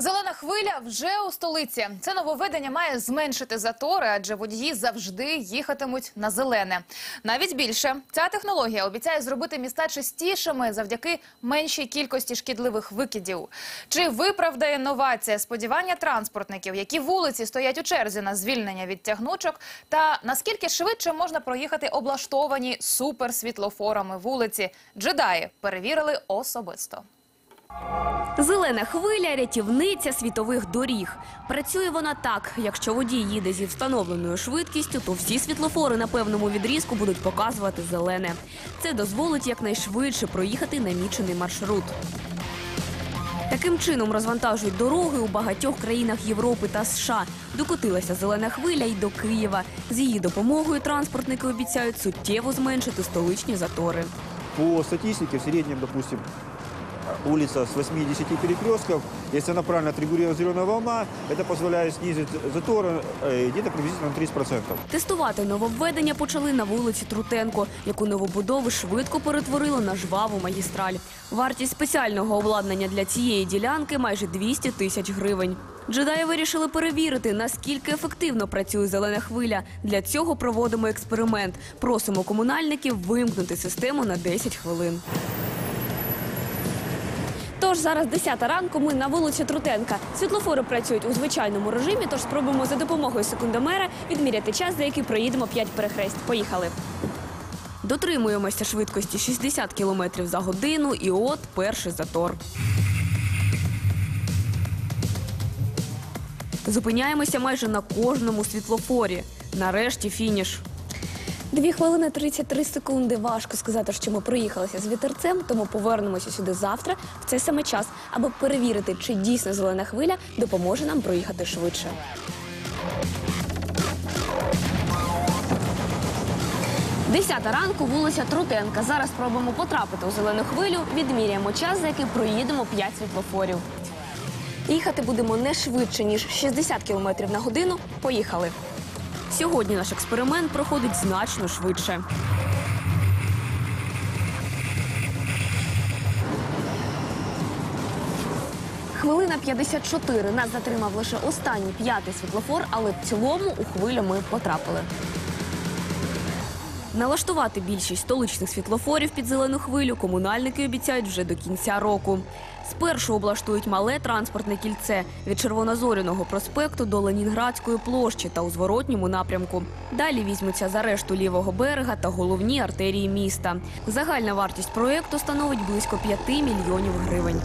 Зелена хвиля вже у столиці. Це нововведення має зменшити затори, адже водії завжди їхатимуть на зелене. Навіть більше ця технологія обіцяє зробити міста чистішими завдяки меншій кількості шкідливих викидів. Чи виправдає новація сподівання транспортників, які вулиці стоять у черзі на звільнення від тягнучок, та наскільки швидше можна проїхати облаштовані суперсвітлофорами вулиці? Джедаї перевірили особисто. Зелена хвиля рятівниця світових доріг. Працює вона так: якщо водій їде зі встановленою швидкістю, то всі світлофори на певному відрізку будуть показувати зелене. Це дозволить якнайшвидше проїхати намічений маршрут. Таким чином розвантажують дороги у багатьох країнах Європи та США. Докотилася зелена хвиля й до Києва. З її допомогою транспортники обіцяють суттєво зменшити столичні затори. По статистике, в среднем, допустим, улица с 8-10 перекрестков, если она правильно отрегулирована зеленая волна, это позволяет снизить заторы э, где-то приблизительно на 30%. Тестувати нововведення почали на вулиці Трутенко, яку новобудови швидко перетворили на жваву магістраль. Вартість спеціального обладнання для цієї ділянки майже 200 тисяч гривень. Джедаї вирішили перевірити, наскільки ефективно працює зелена хвиля. Для цього проводимо експеримент. Просимо комунальників вимкнути систему на 10 хвилин. Тож зараз 10 ранку ми на вулиці Трутенка. Світлофори працюють у звичайному режимі, тож спробуємо за допомогою секундомера відміряти час, за який проїдемо 5 перехрест. Поїхали. Дотримуємося швидкості 60 км за годину, і от перший затор. Зупиняємося майже на кожному світлофорі. Нарешті фініш. Дві хвилини 33 секунди. Важко сказати, що ми проїхалися з вітерцем, тому повернемося сюди завтра в цей саме час, аби перевірити, чи дійсно зелена хвиля допоможе нам проїхати швидше. Десята ранку, вулиця Трутенка. Зараз спробуємо потрапити у зелену хвилю. Відміряємо час, за який проїдемо 5 світлофорів. Їхати будемо не швидше, ніж 60 км на годину. Поїхали. Сьогодні наш експеримент проходить значно швидше. Хвилина 54. Нас затримав лише останній п'ятий світлофор, але в цілому у хвилю ми потрапили. Налаштувати більшість столичних світлофорів під зелену хвилю комунальники обіцяють вже до кінця року. Спершу облаштують мале транспортне кільце від Червонозоряного проспекту до Ленінградської площі та у зворотньому напрямку. Далі візьмуться за решту лівого берега та головні артерії міста. Загальна вартість проєкту становить близько 5 мільйонів гривень.